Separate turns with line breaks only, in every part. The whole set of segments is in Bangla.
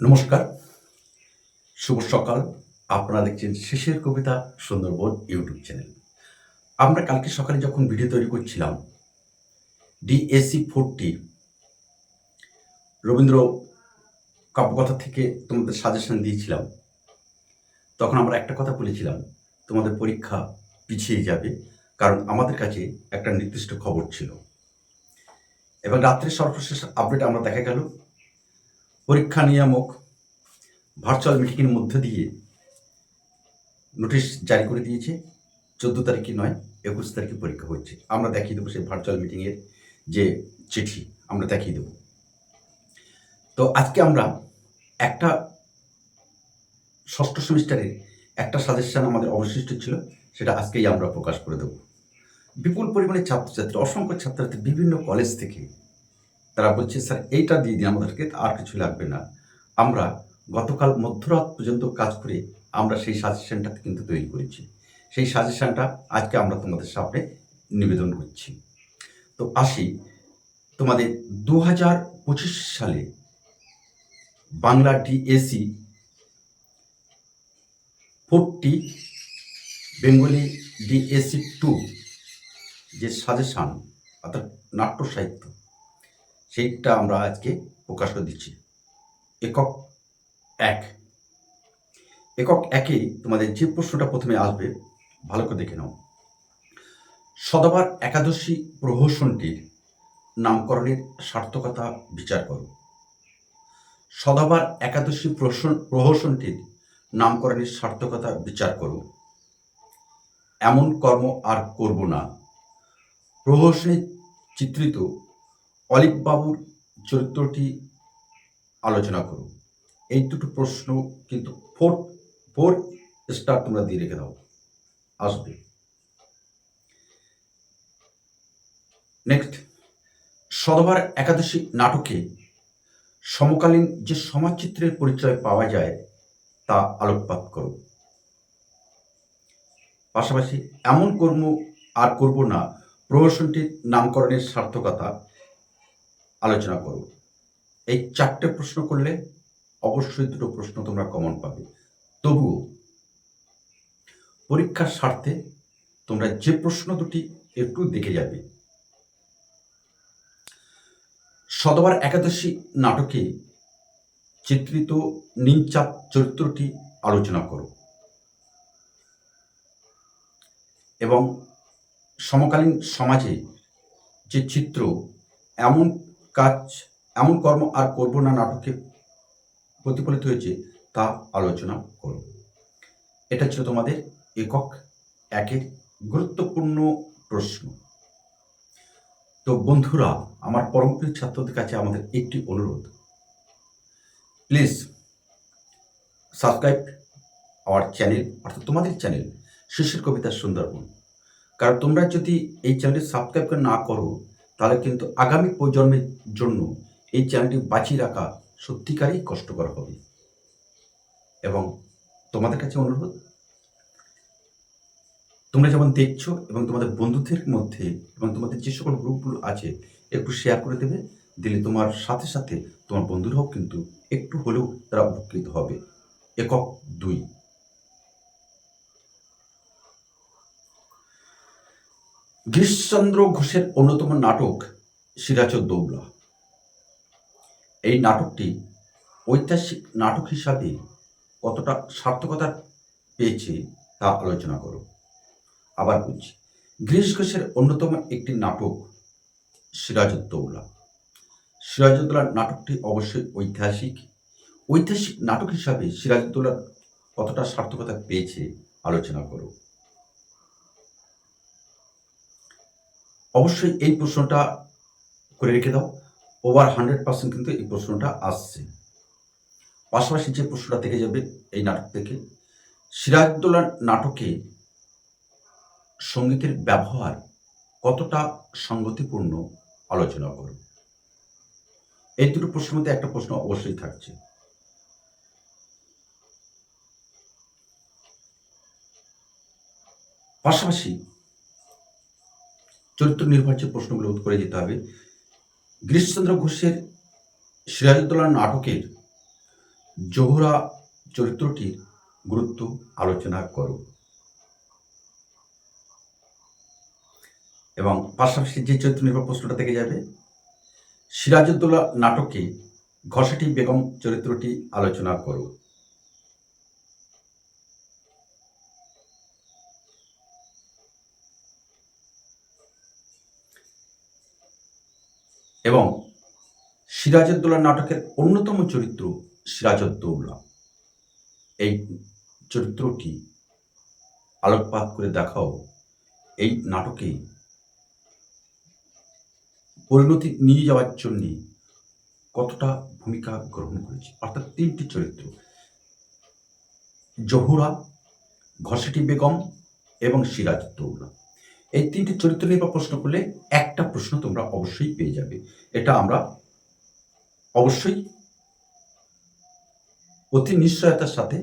নমস্কার। শুভ সকাল। আপনারা দেখছেন শেষের কবিতা সুন্দরবন ইউটিউব চ্যানেল। আমরা কালকে সকালে যখন ভিডিও তৈরি করছিলাম ডিএসি ফোরটি, রবীন্দ্র কাব্যকথা থেকে তোমাদের সাজেশন দিয়েছিলাম। তখন আমরা একটা কথা বলেছিলাম, তোমাদের পরীক্ষা পিছিয়ে যাবে কারণ আমাদের কাছে একটা নির্দিষ্ট খবর ছিল। এবং রাত্রে সর্বশেষ আপডেট আমরা দেখা গেল। পরীক্ষা নিয়ামক ভার্চুয়াল মিটিংয়ের মধ্যে দিয়ে নোটিশ জারি করে দিয়েছে। চোদ্দ তারিখে নয়, একুশ তারিখে পরীক্ষা হচ্ছে আমরা দেখিয়ে দেবো সেই ভার্চুয়াল মিটিংয়ের যে চিঠি, আমরা দেখিয়ে দেবো। তো আজকে আমরা একটা ষষ্ঠ সেমিস্টারের একটা সাজেশন আমাদের অবশিষ্ট ছিল, সেটা আজকেই আমরা প্রকাশ করে দেবো। বিপুল পরিমাণে ছাত্রছাত্রী, অসংখ্য ছাত্রছাত্রী বিভিন্ন কলেজ থেকে তারা বলছে, স্যার, এইটা দিয়ে দিন আমাদেরকে আর কিছু লাগবে না। আমরা গতকাল মধ্যরাত পর্যন্ত কাজ করে আমরা সেই সাজেশনটা কিন্তু তৈরি করেছি। সেই সাজেশনটা আজকে আমরা তোমাদের সামনে নিবেদন করছি। তো আসি, তোমাদের দু হাজার পঁচিশ সালে Bangla DAC forty Bengali DAC two যে সাজেশন, অর্থাৎ নাট্য সাহিত্য সেইটা আমরা আজকে প্রকাশ করে দিচ্ছি। একক এক। একক একে তোমাদের যে প্রশ্নটা প্রথমে আসবে, ভালো করে দেখে নাও। সদবার একাদশী প্রহসনটির নামকরণের সার্থকতা বিচার করো। সদবার একাদশী প্রহসন, প্রহসনটির নামকরণের সার্থকতা বিচার করো। এমন কর্ম আর করব না। প্রহসনে চিত্রিত অলিভ বাবুর চরিত্রটি আলোচনা করো এই দুটো প্রশ্ন কিন্তু ফোর ফোর স্টার তোমরা দিয়ে রেখে দাও। আসবে। নেক্সট সদবার একাদশী নাটকে সমকালীন যে সমাজচিত্রের পরিচয় পাওয়া যায়, তা আলোকপাত করো। পাশাপাশি এমন কর্ম আর করব না, প্রহসনটির নামকরণের সার্থকতা আলোচনা করব। এই চারটে প্রশ্ন করলে অবশ্যই দুটো প্রশ্ন তোমরা কমন পাবে। তবুও পরীক্ষার স্বার্থে তোমরা যে প্রশ্ন দুটি একটু দেখে যাবে। সদবার একাদশী নাটকে চিত্রিত নিমচাপ চরিত্রটি আলোচনা করো। এবং সমকালীন সমাজে যে চিত্র এমন কাজ এমন কর্ম আর করব না, নাটকে প্রতিফলিত হয়েছে তা আলোচনা করো এটা ছিল তোমাদের একক একের গুরুত্বপূর্ণ প্রশ্ন। তো বন্ধুরা, আমার পরমপ্রিয় ছাত্রদের কাছে আমাদের একটি অনুরোধ। প্লিজ সাবস্ক্রাইব আওয়ার চ্যানেল, অর্থাৎ তোমাদের চ্যানেল শিশুর কবিতা সুন্দরবন। কারণ তোমরা যদি এই চ্যানেলটি সাবস্ক্রাইব করে না করো তাহলে কিন্তু আগামী প্রজন্মের জন্য এই চ্যানেলটি বাঁচিয়ে রাখা সত্যিকারই কষ্টকর হবে। এবং তোমাদের কাছে অনুরোধ, তোমরা যেমন দেখছ এবং তোমাদের বন্ধুদের মধ্যে এবং তোমাদের যে সকল গ্রুপগুলো আছে, একটু শেয়ার করে দেবে, দিলে তোমার সাথে সাথে তোমার বন্ধুরাও কিন্তু একটু হলেও তারা উপকৃত হবে। একক দুই। গিরিশচন্দ্র ঘোষের অন্যতম নাটক সিরাজউদ্দৌলা এই নাটকটি ঐতিহাসিক নাটক হিসাবে কতটা সার্থকতা পেয়েছে তা আলোচনা করো। আবার বলছি গিরিশ ঘোষের অন্যতম একটি নাটক সিরাজউদ্দৌলা সিরাজউদ্দৌলার নাটকটি অবশ্যই ঐতিহাসিক। ঐতিহাসিক নাটক হিসাবে সিরাজউদ্দৌলার কতটা সার্থকতা পেয়েছে আলোচনা করো। অবশ্যই এই প্রশ্নটা করে রেখে দাও। ওভার হান্ড্রেড পার্সেন্ট কিন্তু এই প্রশ্নটা আসছে। পাশাপাশি যে প্রশ্নটা থেকে যাবে এই নাটক থেকে সিরাজদৌলার নাটকে সঙ্গীতের ব্যবহার কতটা সঙ্গতিপূর্ণ আলোচনা করো। এই দুটো প্রশ্নের মধ্যে একটা প্রশ্ন অবশ্যই থাকছে। পাশাপাশি চরিত্র নির্ভর যে প্রশ্নগুলো করে যেতে হবে। গিরিশচন্দ্র ঘোষের সিরাজউদ্দৌলা নাটকের জোহরা চরিত্রটির গুরুত্ব আলোচনা করো। এবং পাশাপাশি যে চরিত্র নির্ভর প্রশ্নটা থেকে যাবে, সিরাজউদ্দৌলা নাটকে ঘষাটি বেগম চরিত্রটি আলোচনা করো। এবং সিরাজউদ্দৌলা নাটকের অন্যতম চরিত্র সিরাজউদ্দৌলা। এই চরিত্রটি আলোকপাত করে দেখাও। এই নাটকে পরিণতি নিয়ে যাওয়ার জন্যে কতটা ভূমিকা গ্রহণ করেছে। অর্থাৎ তিনটি চরিত্র। জহুরা ঘসেটি বেগম এবং সিরাজউদ্দৌলা। এই তিনটি চরিত্র নিয়ে প্রশ্ন করলে একটা প্রশ্ন তোমরা অবশ্যই পেয়ে যাবে। এটা আমরা অবশ্যই অতি নিশ্চয়তার সাথে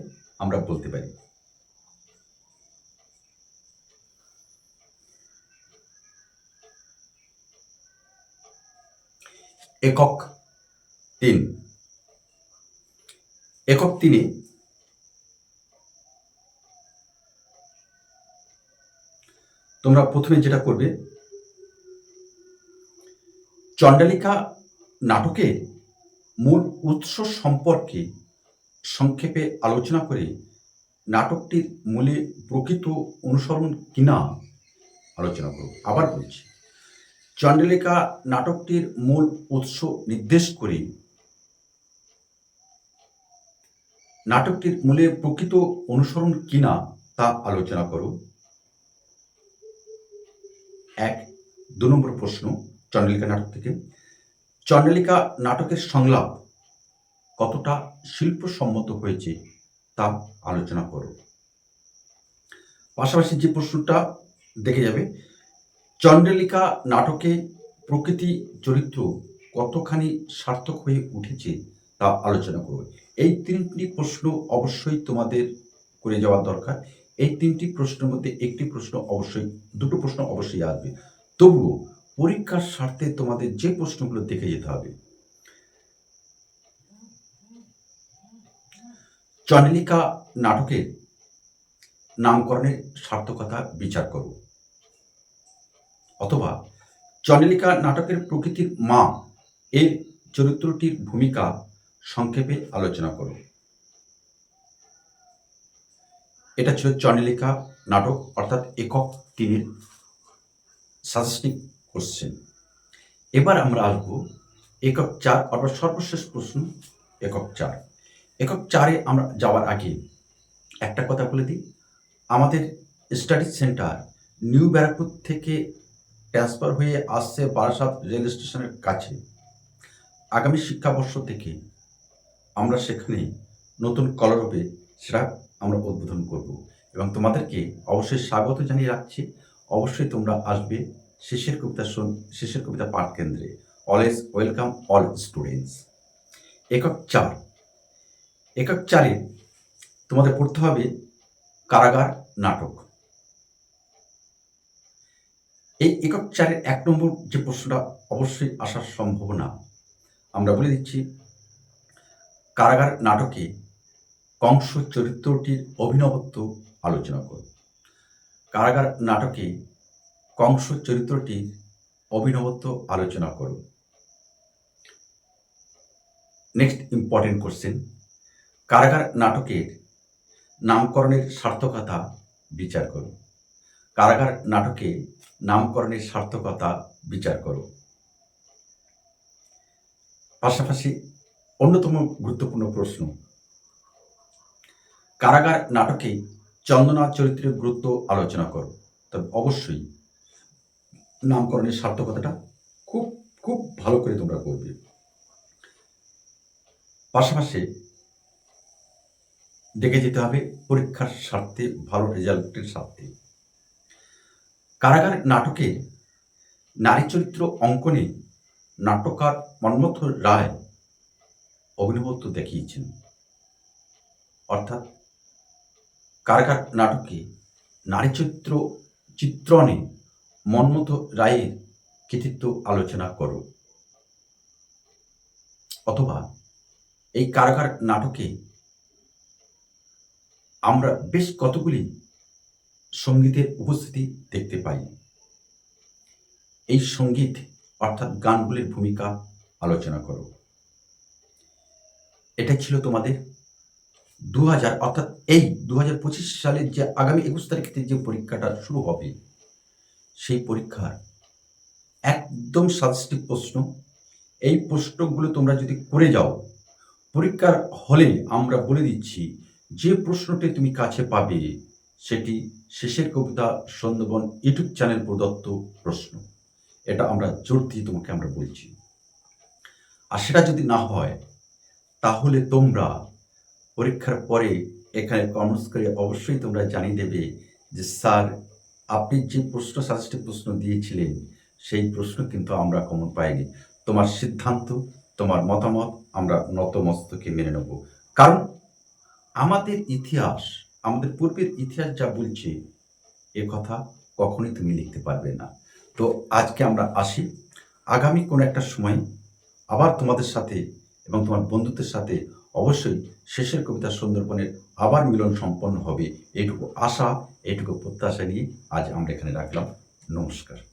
আমরা বলতে পারি। একক তিন। একক তিনে তোমরা প্রথমে যেটা করবে, চণ্ডালিকা নাটকে মূল উৎস সম্পর্কে সংক্ষেপে আলোচনা করে নাটকটির মূলে প্রকৃত অনুসরণ কিনা আলোচনা করব। আবার বলছি, চণ্ডালিকা নাটকটির মূল উৎস নির্দেশ করে নাটকটির মূলে প্রকৃত অনুসরণ কিনা তা আলোচনা করো। এক, দু নম্বর প্রশ্ন চণ্ডালিকা নাটক থেকে। চণ্ডালিকা নাটকের সংলাপ কতটা শিল্পসম্মত হয়েছে তা আলোচনা করো। পাশাপাশি যে প্রশ্নটা দেখে যাবে চণ্ডালিকা নাটকে প্রকৃতি চরিত্র কতখানি সার্থক হয়ে উঠেছে তা আলোচনা করবে এই তিনটি প্রশ্ন অবশ্যই তোমাদের করে যাওয়া দরকার। এই তিনটি প্রশ্নের মধ্যে একটি প্রশ্ন অবশ্যই, দুটো প্রশ্ন অবশ্যই আসবে। তবুও পরীক্ষার স্বার্থে তোমাদের যে প্রশ্নগুলো দেখে যেতে হবে। চণ্ডালিকা নাটকের নামকরণের সার্থকতা বিচার করো। অথবা চণ্ডালিকা নাটকের প্রকৃতির মা এর চরিত্রটির ভূমিকা সংক্ষেপে আলোচনা করো। এটা ছিল চণ্ডালিকা নাটক, অর্থাৎ একক তিনের সাজেস্টিং কোশ্চেন এবার আমরা আসব একক চার, অর্থাৎ সর্বশেষ প্রশ্ন, একক চার। একক চারে আমরা যাওয়ার আগে একটা কথা বলে দিই। আমাদের স্টাডি সেন্টার নিউ ব্যারাকপুর থেকে ট্রান্সফার হয়ে আসছে বারাসাত রেল স্টেশনের কাছে। আগামী শিক্ষাবর্ষ থেকে আমরা সেখানে নতুন কলরূপে সেটা আমরা উদ্বোধন করব। এবং তোমাদেরকে অবশ্যই স্বাগত জানিয়ে রাখছি। অবশ্যই তোমরা আসবে শেষের কবিতা শোন, শেষের কবিতা পাঠ কেন্দ্রে। অলওয়েজ ওয়েলকাম অল স্টুডেন্টস একক চার। একক চারে তোমাদের পড়তে হবে কারাগার নাটক। এই একক চারের এক নম্বর যে প্রশ্নটা অবশ্যই আসার সম্ভাবনা। আমরা বলে দিচ্ছি, কারাগার নাটকে কংস চরিত্রটির অভিনবত্ব আলোচনা করব কারাগার নাটকে কংস চরিত্রটির অভিনবত্ব আলোচনা করব নেক্সট ইম্পর্টেন্ট কোশ্চেন। কারাগার নাটকের নামকরণের সার্থকতা বিচার করো কারাগার নাটকে নামকরণের সার্থকতা বিচার করো পাশাপাশি অন্যতম গুরুত্বপূর্ণ প্রশ্ন কারাগার নাটকে চন্দনা চরিত্রের গুরুত্ব আলোচনা করো। তবে অবশ্যই নামকরণের সার্থকতাটা খুব খুব ভালো করে তোমরা করবে পাশাপাশি দেখে যেতে হবে পরীক্ষার স্বার্থে, ভালো রেজাল্টের স্বার্থে। কারাগার নাটকে নারী চরিত্র অঙ্কনে নাট্যকার মন্মথ রায় অভিনবত্ব দেখিয়েছেন। অর্থাৎ কারাগার নাটকে নারী চরিত্র, চিত্রণে মন্মথ রায়ের কৃতিত্ব আলোচনা করো। অথবা এই কারাগার নাটকে আমরা বেশ কতগুলি সঙ্গীতের উপস্থিতি দেখতে পাই। এই সংগীত অর্থাৎ গানগুলির ভূমিকা আলোচনা করো। এটা ছিল তোমাদের দু হাজার অর্থাৎ এই দু হাজার পঁচিশ সালের যে আগামী একুশ তারিখ যে পরীক্ষাটা শুরু হবে, সেই পরীক্ষার একদম সাজেস্টিভ প্রশ্ন। এই প্রশ্নগুলো তোমরা যদি করে যাও, পরীক্ষার হলে আমরা বলে দিচ্ছি, যে প্রশ্নটি তুমি কাছে পাবে, সেটি শেষের কবিতা সন্দবন ইউটিউব চ্যানেল প্রদত্ত প্রশ্ন। এটা আমরা জোর দিয়ে তোমাকে আমরা বলছি। আর সেটা যদি না হয়, তাহলে তোমরা পরীক্ষার পরে এখানে কমেন্টস করে অবশ্যই তোমরা জানিয়ে দেবে যে, স্যার, আপনি যে প্রশ্ন সাজেস্টিভ প্রশ্ন দিয়েছিলেন, সেই প্রশ্ন কিন্তু আমরা কমন পাইনি। তোমার সিদ্ধান্ত, তোমার মতামত, আমরা নতমস্তকে মেনে নেব। কারণ আমাদের ইতিহাস, আমাদের পূর্বের ইতিহাস যা বলছে, এ কথা কখনই তুমি লিখতে পারবে না। তো আজকে আমরা আসি। আগামী কোনো একটা সময় আবার তোমাদের সাথে এবং তোমার বন্ধুদের সাথে অবশ্যই শেষের কবিতা সুন্দরবনের আবার মিলন সম্পন্ন হবে। এটুকু আশা এটুকু প্রত্যাশা নিয়ে আজ আমরা এখানে রাখলাম। নমস্কার।